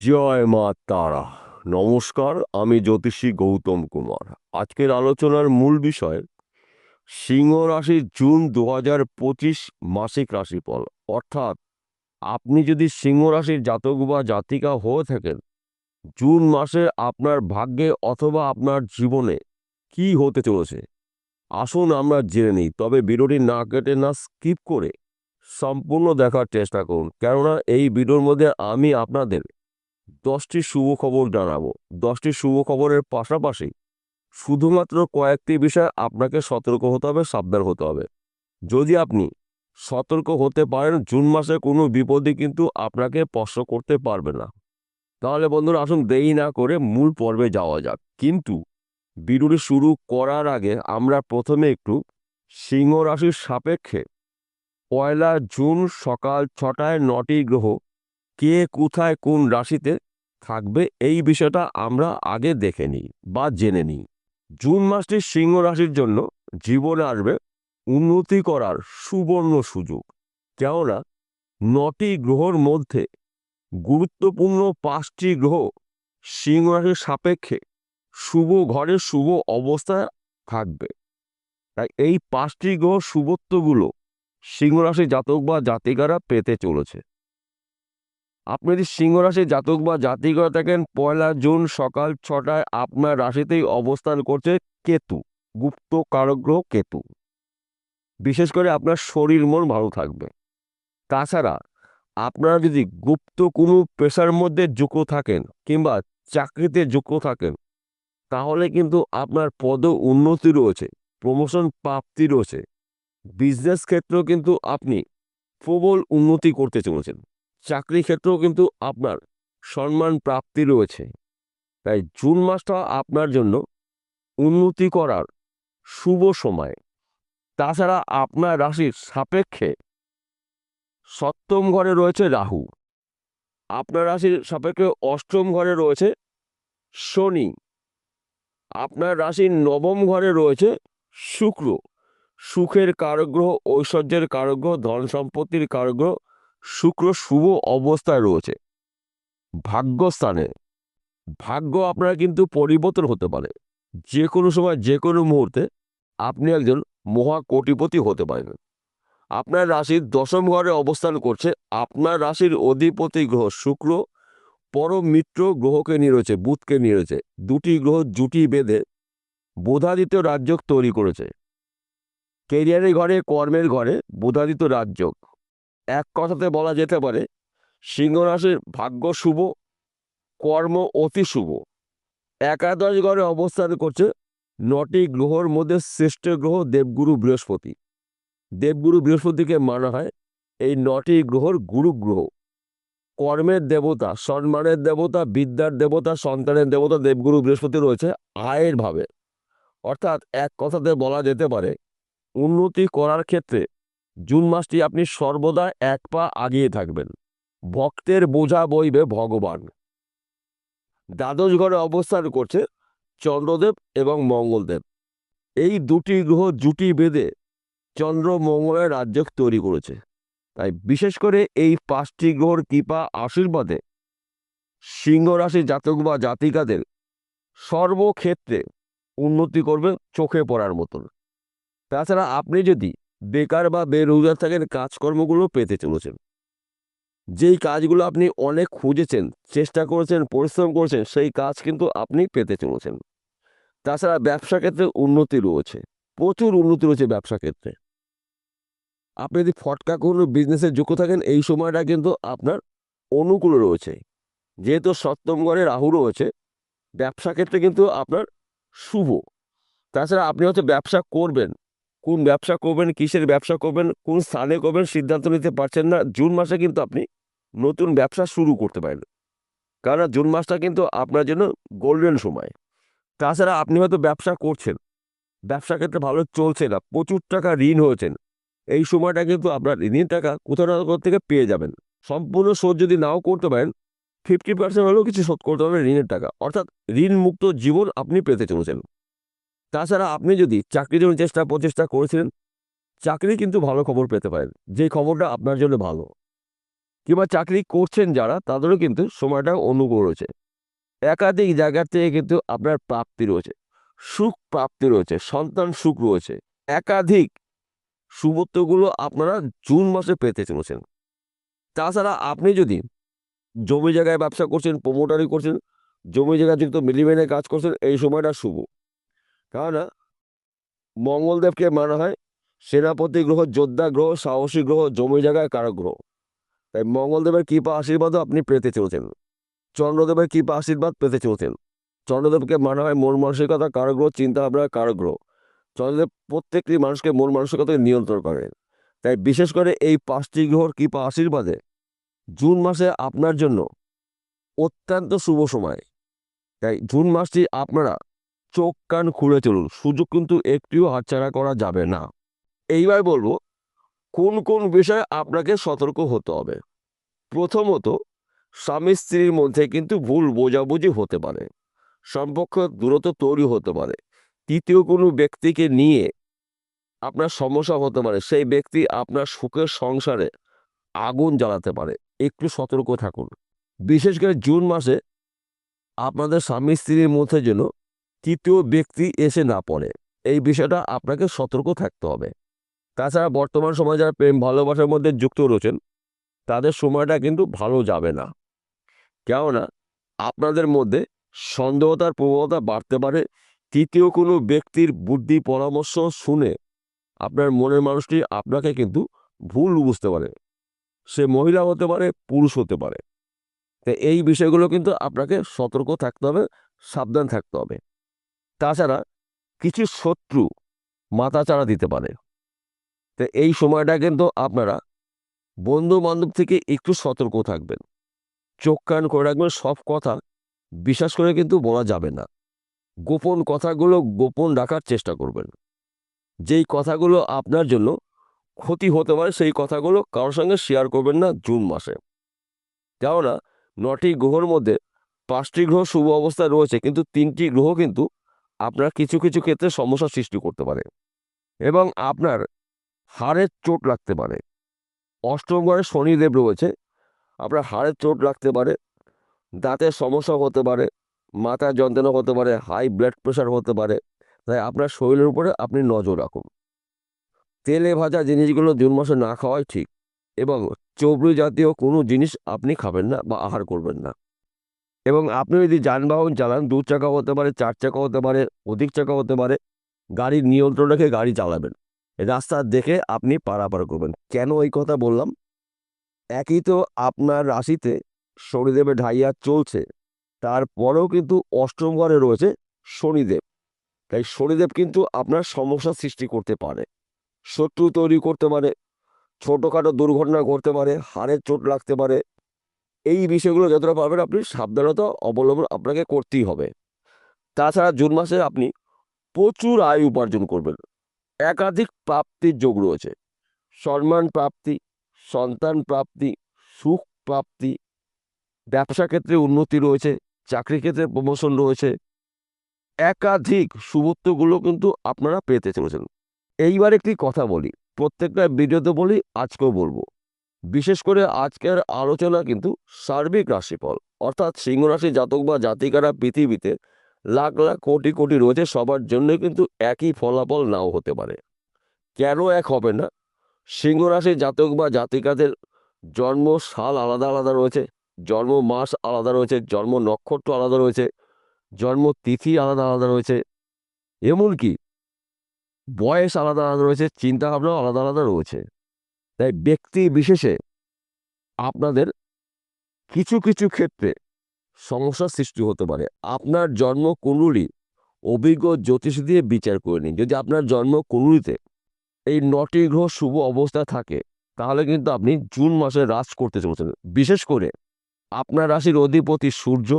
জয় মা তারা। নমস্কার, আমি জ্যোতিষী গৌতম কুমার। আজকের আলোচনার মূল বিষয়, সিংহ রাশির জুন দু হাজার পঁচিশ মাসিক রাশিফল। অর্থাৎ, আপনি যদি সিংহ রাশির জাতক বা জাতিকা হয়ে থাকেন, জুন মাসে আপনার ভাগ্যে অথবা আপনার জীবনে কি হতে চলেছে, আসুন আমরা জেনে নিই। তবে ভিডিওটি না কেটে না স্কিপ করে সম্পূর্ণ দেখার চেষ্টা করুন। কেননা, এই ভিডিওর মধ্যে আমি আপনাদের দশটি শুভ খবর জানাব। দশটি শুভ খবরের পাশাপাশি শুধুমাত্র কয়েকটি বিষয় আপনাকে সতর্ক হতে হবে, সাবধান হতে হবে। যদি আপনি সতর্ক হতে পারেন, জুন মাসে কোনো বিপদই কিন্তু আপনাকে স্পর্শ করতে পারবে না। তাহলে বন্ধুরা, আসুন দেরি না করে মূল পর্বে যাওয়া যাক। কিন্তু ভিডিওটি শুরু করার আগে আমরা প্রথমে একটু সিংহ রাশির সাপেক্ষে পয়লা জুন সকাল ছটায় নটি গ্রহ কে কোথায় কোন রাশিতে থাকবে এই বিষয়টা আমরা আগে দেখে নিই বা জেনে নিই। জুন মাসটি সিংহ রাশির জন্য জীবনে আসবে উন্নতি করার সুবর্ণ সুযোগ। কেননা নটি গ্রহর মধ্যে গুরুত্বপূর্ণ পাঁচটি গ্রহ সিংহ রাশির সাপেক্ষে শুভ ঘরে শুভ অবস্থায় থাকবে। তাই এই পাঁচটি গ্রহ শুভত্বগুলো সিংহ রাশির জাতক বা জাতিকারা পেতে চলেছে। আপনি যদি সিংহ রাশির জাতক বা জাতিকা থাকেন, পয়লা জুন সকাল ছটায় আপনার রাশিতেই অবস্থান করছে কেতু, গুপ্ত কারগ্রহ কেতু। বিশেষ করে আপনার শরীর মন ভালো থাকবে। তাছাড়া আপনারা যদি গুপ্ত কোনো পেশার মধ্যে যুক্ত থাকেন কিংবা চাকরিতে যুক্ত থাকেন, তাহলে কিন্তু আপনার পদ উন্নতি রয়েছে প্রমোশন প্রাপ্তি রয়েছে। বিজনেস ক্ষেত্রেও কিন্তু আপনি প্রবল উন্নতি করতে চলেছেন। চাকরি ক্ষেত্রেও কিন্তু আপনার সম্মান প্রাপ্তি রয়েছে। তাই জুন মাসটা আপনার জন্য উন্নতি করার শুভ সময়। তাছাড়া আপনার রাশির সাপেক্ষে সপ্তম ঘরে রয়েছে রাহু। আপনার রাশির সাপেক্ষে অষ্টম ঘরে রয়েছে শনি। আপনার রাশির নবম ঘরে রয়েছে শুক্র। সুখের কারগ্রহ, ঐশ্বর্যের কারগ্রহ ধন সম্পত্তির কারগ্রহ শুক্র শুভ অবস্থায় রয়েছে। ভাগ্যস্থানে ভাগ্য আপনার কিন্তু পরিবর্তন হতে পারে। যে কোনো সময় যে কোনো মুহূর্তে আপনি একজন মহা কোটিপতি হতে পারেন। আপনার রাশির দশম ঘরে অবস্থান করছে। আপনার রাশির অধিপতি গ্রহ শুক্র, পরম মিত্র গ্রহকে নিয়ে রয়েছে, বুধকে নিয়ে রয়েছে। দুটি গ্রহ জুটি বেঁধে বোধাদিত্য রাজ্য তৈরি করেছে। কেরিয়ারের ঘরে, কর্মের ঘরে বোধাদিত্য রাজ্য এক কথাতে বলা যেতে পারে সিংহ রাশির ভাগ্য শুভ, কর্ম অতি শুভ। একাদশ ঘরে অবস্থান করছে নটি গ্রহর মধ্যে শ্রেষ্ঠ গ্রহ দেবগুরু বৃহস্পতি। দেবগুরু বৃহস্পতিকে মানা হয় এই নটি গ্রহর গুরু গ্রহ। কর্মের দেবতা, সম্মানের দেবতা, বিদ্যার দেবতা, সন্তানের দেবতা দেবগুরু বৃহস্পতি রয়েছে আয়ের ভাবে। অর্থাৎ এক কথাতে বলা যেতে পারে, উন্নতি করার ক্ষেত্রে জুন মাসটি আপনি সর্বদা এক পা আগিয়ে থাকবেন। ভক্তের বোঝা বইবে ভগবান। দ্বাদশ ঘরে অবস্থান করছে চন্দ্রদেব এবং মঙ্গলদেব। এই দুটি গ্রহ জুটি বেঁধে চন্দ্র মঙ্গলের রাজ্য তৈরি করেছে। তাই বিশেষ করে এই পাঁচটি গ্রহর কৃপা আশীর্বাদে সিংহ রাশি জাতক বা জাতিকাদের সর্বক্ষেত্রে উন্নতি করবে চোখে পড়ার মতন। তাছাড়া আপনি যদি বেকার বা বেরোজগার থাকেন, কাজকর্মগুলো পেতে চলেছেন। যেই কাজগুলো আপনি অনেক খুঁজেছেন, চেষ্টা করেছেন, পরিশ্রম করেছেন, সেই কাজ কিন্তু আপনি পেতে চলেছেন। তাছাড়া ব্যবসা ক্ষেত্রে উন্নতি রয়েছে, প্রচুর উন্নতি রয়েছে ব্যবসা ক্ষেত্রে। আপনি যদি ফটকা কোনো বিজনেসে যুক্ত থাকেন, এই সময়টা কিন্তু আপনার অনুকূল রয়েছে। যেহেতু সপ্তম ঘরে রাহু রয়েছে, ব্যবসা ক্ষেত্রে কিন্তু আপনার শুভ। তাছাড়া আপনি হচ্ছে ব্যবসা করবেন কোন ব্যবসা করবেন, কিসের ব্যবসা করবেন, কোন স্থানে করবেন সিদ্ধান্ত নিতে পারছেন না। জুন মাসে কিন্তু আপনি নতুন ব্যবসা শুরু করতে পারেন। কারণ জুন মাসটা কিন্তু আপনার জন্য গোল্ডেন সময়। তাছাড়া আপনি হয়তো ব্যবসা করছেন। ব্যবসা ক্ষেত্রে ভালো চলছে না, প্রচুর টাকা ঋণ হয়েছেন। এই সময়টা কিন্তু আপনার ঋণের টাকা কোথাও না কোথাও থেকে পেয়ে যাবেন। সম্পূর্ণ শোধ যদি নাও করতে পারেন ফিফটি পার্সেন্ট হলেও কিছু শোধ করতে পারবেন ঋণের টাকা। অর্থাৎ ঋণ মুক্ত জীবন আপনি পেতে চলেছেন। তাছাড়া আপনি যদি চাকরির জন্য চেষ্টা প্রচেষ্টা করেছিলেন, চাকরি কিন্তু ভালো খবর পেতে পারেন। যে খবরটা আপনার জন্য ভালো। কিংবা চাকরি করছেন যারা, তাদেরও কিন্তু সময়টা অনুকূল রয়েছে। একাধিক জায়গার থেকে কিন্তু আপনার প্রাপ্তি রয়েছে। সুখ প্রাপ্তি রয়েছে, সন্তান সুখ রয়েছে। একাধিক শুভত্বগুলো আপনারা জুন মাসে পেতে চলেছেন। তাছাড়া আপনি যদি জমি জায়গায় ব্যবসা করছেন প্রমোটারি করছেন, জমি জায়গায় যুক্ত মিলিমেনে কাজ করছেন, এই সময়টা শুভ। কেননা মঙ্গলদেবকে মানা হয় সেনাপতি গ্রহ, যোদ্ধা গ্রহ, সাহসী গ্রহ, জমি জায়গায় কারক গ্রহ। তাই মঙ্গলদেবের কৃপা আশীর্বাদও আপনি পেতে চলেছেন। চন্দ্রদেবের কৃপা আশীর্বাদ পেতে চলেছেন। চন্দ্রদেবকে মানা হয় মন মানসিকতা, কারক গ্রহ চিন্তা ভাবনার কারক গ্রহ। চন্দ্রদেব প্রত্যেকটি মানুষকে মন মানসিকতাকে নিয়ন্ত্রণ করেন তাই বিশেষ করে এই পাঁচটি গ্রহর কৃপা আশীর্বাদে জুন মাসে আপনার জন্য অত্যন্ত শুভ সময়। তাই জুন মাসটি আপনারা চোখ কান খুঁড়ে চলুন, সুযোগ কিন্তু একটিও হাতছাড়া করা যাবে না। এইবার বলব, কোন কোন বিষয়ে আপনাকে সতর্ক হতে হবে? প্রথমত, স্বামী স্ত্রীর মধ্যে কিন্তু ভুল বোঝাবুঝি হতে পারে। সম্পর্ক দূরত্ব তৈরি হতে পারে। তৃতীয় কোনো ব্যক্তিকে নিয়ে আপনার সমস্যা হতে পারে। সেই ব্যক্তি আপনার সুখের সংসারে আগুন জ্বালাতে পারে। একটু সতর্ক থাকুন। বিশেষ করে জুন মাসে আপনাদের স্বামী স্ত্রীর মধ্যে যেন তৃতীয় ব্যক্তি এসে না পড়ে। এই বিষয়টা আপনাকে সতর্ক থাকতে হবে। তাছাড়া বর্তমান সময়ে যারা প্রেম ভালোবাসার মধ্যে যুক্ত রয়েছেন, তাদের সময়টা কিন্তু ভালো যাবে না। কেননা, আপনাদের মধ্যে সন্দেহতার প্রবণতা বাড়তে পারে। তৃতীয় কোনো ব্যক্তির বুদ্ধি পরামর্শ শুনে আপনার মনের মানুষটি আপনাকে কিন্তু ভুল বুঝতে পারে। সে মহিলা হতে পারে, পুরুষ হতে পারে। তো এই বিষয়গুলো কিন্তু আপনাকে সতর্ক থাকতে হবে, সাবধান থাকতে হবে। তাছাড়া কিছু শত্রু মাথাচাড়া দিতে পারে। তো এই সময়টা কিন্তু আপনারা বন্ধু বান্ধব থেকে একটু সতর্ক থাকবেন। চোখ কান করে রাখবেন, সব কথা বিশ্বাস করে কিন্তু বলা যাবে না। গোপন কথাগুলো গোপন রাখার চেষ্টা করবেন। যেই কথাগুলো আপনার জন্য ক্ষতি হতে পারে, সেই কথাগুলো কারোর সঙ্গে শেয়ার করবেন না জুন মাসে। কেননা, নটি গ্রহর মধ্যে পাঁচটি গ্রহ শুভ অবস্থায় রয়েছে, কিন্তু তিনটি গ্রহ কিন্তু আপনার কিছু কিছু ক্ষেত্রে সমস্যা সৃষ্টি করতে পারে এবং আপনার হাড়ের চোট লাগতে পারে। অষ্টম ঘরে শনিদেব রয়েছে, আপনার হাড়ের চোট লাগতে পারে, দাঁতের সমস্যা হতে পারে মাথা যন্ত্রণা হতে পারে হাই ব্লাড প্রেশার হতে পারে, তাই আপনার শরীরের উপরে আপনি নজর রাখুন। তেলে ভাজা জিনিসগুলো জুন মাসে না খাওয়াই ঠিক এবং চবড়ি জাতীয় কোনো জিনিস আপনি খাবেন না বা আহার করবেন না। এবং আপনি যদি যানবাহন চালান দু চাকা হতে পারে, চার চাকা হতে পারে, অধিক চাকা হতে পারে, গাড়ির নিয়ন্ত্রণ রেখে গাড়ি চালাবেন। রাস্তা দেখে আপনি পারাপার করবেন। কেন এই কথা বললাম? একই তো আপনার রাশিতে শনিদেবের ঢাইয়া চলছে, তারপরেও কিন্তু অষ্টম ঘরে রয়েছে শনিদেব। তাই শনিদেব কিন্তু আপনার সমস্যা সৃষ্টি করতে পারে, শত্রু তৈরি করতে পারে, ছোটোখাটো দুর্ঘটনা ঘটতে পারে, হাড়ের চোট লাগতে পারে এই বিষয়গুলো যতটা পারবেন আপনি সাবধানতা অবলম্বন আপনাকে করতেই হবে। তাছাড়া জুন মাসে আপনি প্রচুর আয় উপার্জন করবেন। একাধিক প্রাপ্তির যোগ রয়েছে। সম্মান প্রাপ্তি, সন্তান প্রাপ্তি, সুখ প্রাপ্তি ব্যবসা ক্ষেত্রে উন্নতি রয়েছে চাকরি ক্ষেত্রে প্রমোশন রয়েছে। একাধিক শুভত্বগুলো কিন্তু আপনারা পেতে চলেছেন। এইবার একটি কথা বলি, প্রত্যেকটা ভিডিওতে বলি, আজকেও বলব। বিশেষ করে আজকের আলোচনা কিন্তু সার্বিক রাশিফল। অর্থাৎ সিংহ রাশি জাতক বা জাতিকারা পৃথিবীতে লাখ লাখ কোটি কোটি রয়েছে, সবার জন্য কিন্তু একই ফলাফল নাও হতে পারে। কেন এক হবে না? সিংহ রাশি জাতক বা জাতিকাদের জন্ম সাল আলাদা আলাদা রয়েছে, জন্ম মাস আলাদা রয়েছে, জন্ম নক্ষত্র আলাদা রয়েছে, জন্ম তিথি আলাদা আলাদা রয়েছে। এমনকি বয়স আলাদা আলাদা রয়েছে, চিন্তাভাবনাও আলাদা আলাদা রয়েছে। তাই ব্যক্তি বিশেষে আপনাদের কিছু কিছু ক্ষেত্রে সমস্যার সৃষ্টি হতে পারে। আপনার জন্ম কুণ্ডলী অভিজ্ঞ জ্যোতিষ দিয়ে বিচার করে নিন। যদি আপনার জন্ম কুণ্ডলিতে এই নটি গ্রহ শুভ অবস্থা থাকে, তাহলে কিন্তু আপনি জুন মাসে রাজ করতে চলেছেন। বিশেষ করে আপনার রাশির অধিপতি সূর্য।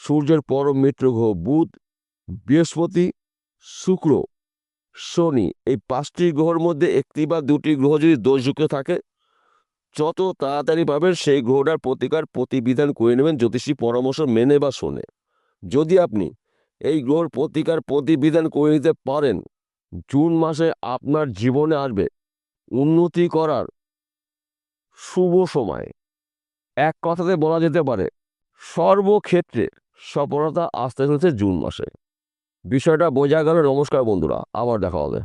সূর্যের পরম মিত্র গ্রহ বুধ। বৃহস্পতি, শুক্র শনি, এই পাঁচটি গ্রহর মধ্যে একটি বা দুটি গ্রহ যদি দোষযুক্ত থাকে, যত তাড়াতাড়ি পাবেন সেই গ্রহটার প্রতিকার প্রতিবিধান করে নেবেন জ্যোতিষী পরামর্শ মেনে বা শোনে। যদি আপনি এই গ্রহর প্রতিকার প্রতিবিধান করে নিতে পারেন, জুন মাসে আপনার জীবনে আসবে উন্নতি করার শুভ সময়। এক কথাতে বলা যেতে পারে সর্বক্ষেত্রে সফলতা আসতে চলেছে জুন মাসে। বিষয়টা বোঝা গেল নমস্কার বন্ধুরা আবার দেখা হবে।